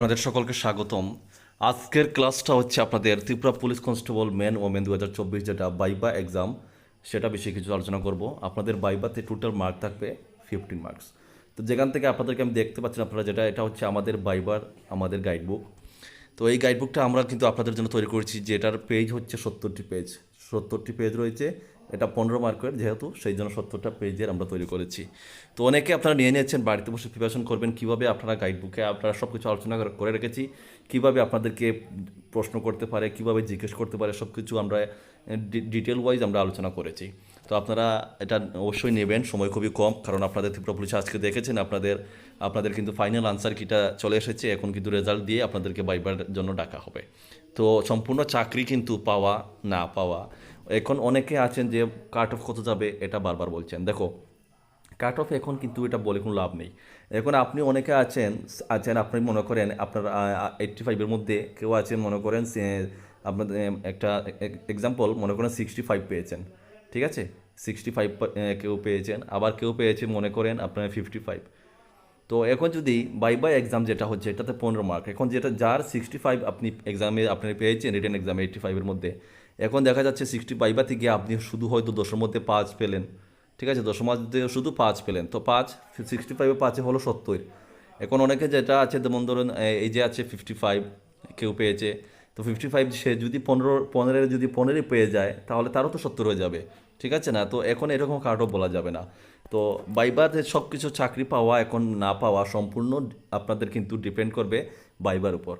আপনাদের সকলকে স্বাগতম। আজকের ক্লাসটা হচ্ছে আপনাদের Tripura police constable men women দু হাজার চব্বিশ যেটা বাইবা এক্সাম সেটা বিষয়ে কিছু আলোচনা করব। আপনাদের বাইবাতে টোটাল মার্ক থাকবে ফিফটিন মার্কস তো যেখান থেকে আপনাদেরকে আমি দেখতে পাচ্ছেন আপনারা যেটা, এটা হচ্ছে আমাদের বাইবার, আমাদের গাইডবুক তো এই গাইডবুকটা আমরা কিন্তু আপনাদের জন্য তৈরি করেছি, যেটার পেজ হচ্ছে সত্তরটি পেজ সত্তরটি পেজ রয়েছে। এটা পনেরো মার্কের যেহেতু, সেই জন্য সত্তরটা পেজ দিয়ে আমরা তৈরি করেছি। তো অনেকে আপনারা নিয়ে নিয়েছেন, বাড়িতে বসে প্রিপারেশন করবেন, কীভাবে আপনারা গাইডবুকে আপনারা সব কিছু আলোচনা করে রেখেছি। কীভাবে আপনাদেরকে প্রশ্ন করতে পারে, কীভাবে জিজ্ঞেস করতে পারে সব কিছু আমরা ডিটেল ওয়াইজ আমরা আলোচনা করেছি। তো আপনারা এটা অবশ্যই নেবেন, সময় খুবই কম। কারণ আপনাদের ত্রিপুরা পুলিশ আজকে দেখেছেন, আপনাদের আপনাদের কিন্তু ফাইনাল আনসার কিটা চলে এসেছে, এখন কিন্তু রেজাল্ট দিয়ে আপনাদেরকে বাইবার জন্য ডাকা হবে। তো সম্পূর্ণ চাকরি কিন্তু পাওয়া, না পাওয়া, এখন অনেকে আছেন যে কাট অফ কত যাবে, এটা বারবার বলছেন। দেখো কাট অফ এখন কিন্তু এটা বলে কোনো লাভ নেই। এখন আপনি অনেকে আছেন আছেন আপনি মনে করেন, আপনার এইট্টি ফাইভের মধ্যে কেউ আছেন মনে করেন আপনাদের, একটা এক্সাম্পল মনে করেন সিক্সটি ফাইভ পেয়েছেন। ঠিক আছে? সিক্সটি ফাইভ কেউ পেয়েছেন। আবার কেউ পেয়েছে, মনে করেন আপনার ফিফটি ফাইভ তো এখন যদি বাই বাই এক্সাম যেটা হচ্ছে, এটাতে পনেরো মার্ক এখন যেটা, যার সিক্সটি ফাইভ আপনি এক্সামে আপনি পেয়েছেন রিটেন এক্সামে এইটটি ফাইভের মধ্যে, এখন দেখা যাচ্ছে সিক্সটি বাইবাতে গিয়ে আপনি শুধু হয়তো দশের মধ্যে পাঁচ পেলেন। ঠিক আছে? দশের মধ্যে শুধু পাঁচ পেলেন। তো পাঁচ সিক্সটি ফাইভে পাঁচে হলো সত্তর। এখন অনেকে যেটা আছে, যেমন ধরুন এই যে আছে ফিফটি ফাইভ কেউ পেয়েছে। তো ফিফটি ফাইভ সে যদি পনেরো পনেরো যদি পনেরোই পেয়ে যায়, তাহলে তারও তো সত্তর হয়ে যাবে। ঠিক আছে না? তো এখন এরকম কার্ডও বলা যাবে না। তো বাইবাতে সব কিছু চাকরি পাওয়া, এখন না পাওয়া সম্পূর্ণ আপনাদের কিন্তু ডিপেন্ড করবে বাইবার উপর।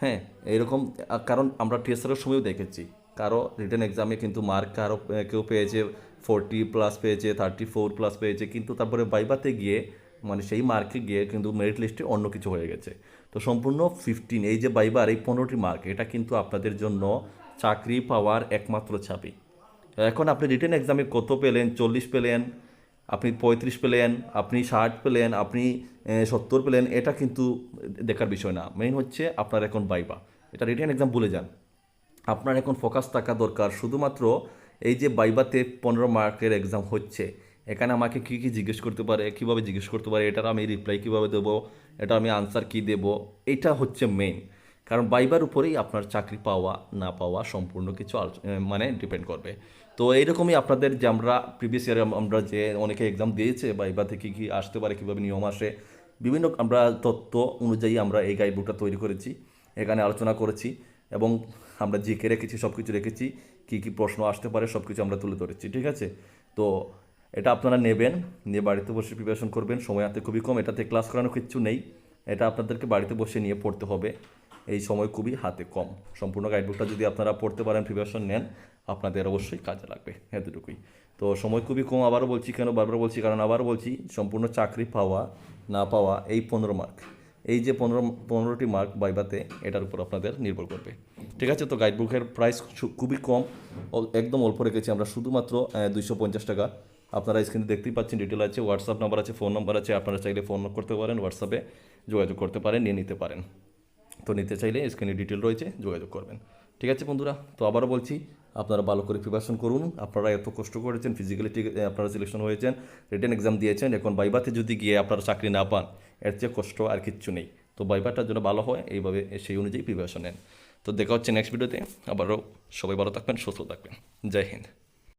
হ্যাঁ এরকম কারণ আমরা টিএসআরের সময়ও দেখেছি। কারও রিটার্ন এক্সামে কিন্তু মার্ক কারও কেউ পেয়েছে ফোরটি প্লাস পেয়েছে থার্টি ফোর প্লাস পেয়েছে, কিন্তু তারপরে বাইবাতে গিয়ে মানে সেই মার্কে গিয়ে কিন্তু মেরিট লিস্টে অন্য কিছু হয়ে গেছে। তো সম্পূর্ণ ফিফটিন এই যে বাইবার, এই পনেরোটি মার্ক এটা কিন্তু আপনাদের জন্য চাকরি পাওয়ার একমাত্র চাবি। এখন আপনি রিটেন এক্সামে কত পেলেন? চল্লিশ পেলেন, আপনি পঁয়ত্রিশ পেলেন, আপনি ষাট পেলেন, আপনি সত্তর পেলেন, এটা কিন্তু দেখার বিষয় না। মেইন হচ্ছে আপনার এখন বাইবা এটা রিটেন এক্সাম ভুলে যান। আপনার এখন ফোকাস থাকা দরকার। শুধুমাত্র এই যে বাইবাতে পনেরো মার্কের এক্সাম হচ্ছে এখানে আমাকে কী কী জিজ্ঞেস করতে পারে, কীভাবে জিজ্ঞেস করতে পারে, এটার আমি রিপ্লাই কীভাবে দেবো, এটা আমি আনসার কী দেবো, এটা হচ্ছে মেইন কারণ বাইবার উপরেই আপনার চাকরি পাওয়া, না পাওয়া সম্পূর্ণ কিছু মানে ডিপেন্ড করবে। তো এইরকমই আপনাদের যে আমরা প্রিভিয়াস ইয়ারে আমরা যে অনেকে এক্সাম দিয়েছে বাইবা থেকে কী আসতে পারে, কীভাবে নিয়ম আসে, বিভিন্ন আমরা তত্ত্ব অনুযায়ী আমরা এই গাইডবুকটা তৈরি করেছি, এখানে আলোচনা করেছি এবং আমরা জিকে রেখেছি সব কিছু রেখেছি, কী কী প্রশ্ন আসতে পারে সব কিছু আমরা তুলে ধরেছি, ঠিক আছে? তো এটা আপনারা নেবেন, নিয়ে বাড়িতে বসে প্রিপারেশন করবেন। সময় হাতে খুবই কম, এটাতে ক্লাস করানো কিচ্ছু নেই। এটা আপনাদেরকে বাড়িতে বসে নিয়ে পড়তে হবে। এই সময় খুবই হাতে কম। সম্পূর্ণ গাইডবুকটা যদি আপনারা পড়তে পারেন প্রিপারেশন নেন, আপনাদের অবশ্যই কাজে লাগবে এতটুকুই। তো সময় খুবই কম, আবারও বলছি কেন, বারবার বলছি, কারণ আবারও বলছি, সম্পূর্ণ চাকরি পাওয়া, না পাওয়া, এই পনেরো মার্ক এই যে পনেরো, পনেরোটি মার্ক বাইবাতে এটার উপর আপনাদের নির্ভর করবে। ঠিক আছে, তো গাইডবুকের প্রাইস খুবই কম। একদম অল্প রেখেছি আমরা, শুধুমাত্র দুইশো পঞ্চাশ টাকা। আপনারা স্ক্রিনে দেখতেই পাচ্ছেন ডিটেল আছে হোয়াটসঅ্যাপ নাম্বার আছে ফোন নাম্বার আছে, আপনারা চাইলে ফোন করতে পারেন হোয়াটসঅ্যাপে যোগাযোগ করতে পারেন, নিয়ে নিতে পারেন। তো নিতে চাইলে স্ক্রিনে ডিটেল রয়েছে, যোগাযোগ করবেন। ঠিক আছে বন্ধুরা, তো আবারও বলছি, আপনারা ভালো করে প্রিপারেশন করুন, আপনারা এত কষ্ট করেছেন ফিজিক্যালি ঠিক, আপনারা সিলেকশন হয়েছেন রিটার্ন এক্সাম দিয়েছেন, এখন বাইবাতে যদি গিয়ে আপনারা চাকরি না পান, এর চেয়ে কষ্ট আর কিচ্ছু নেই। তো বাইবাটার জন্য ভালো হয়, এইভাবে সেই অনুযায়ী প্রিপারেশন নেন। তো দেখা হচ্ছে নেক্সট ভিডিওতে আবারও সবাই ভালো থাকবেন, সুস্থ থাকবেন। জয় হিন্দ।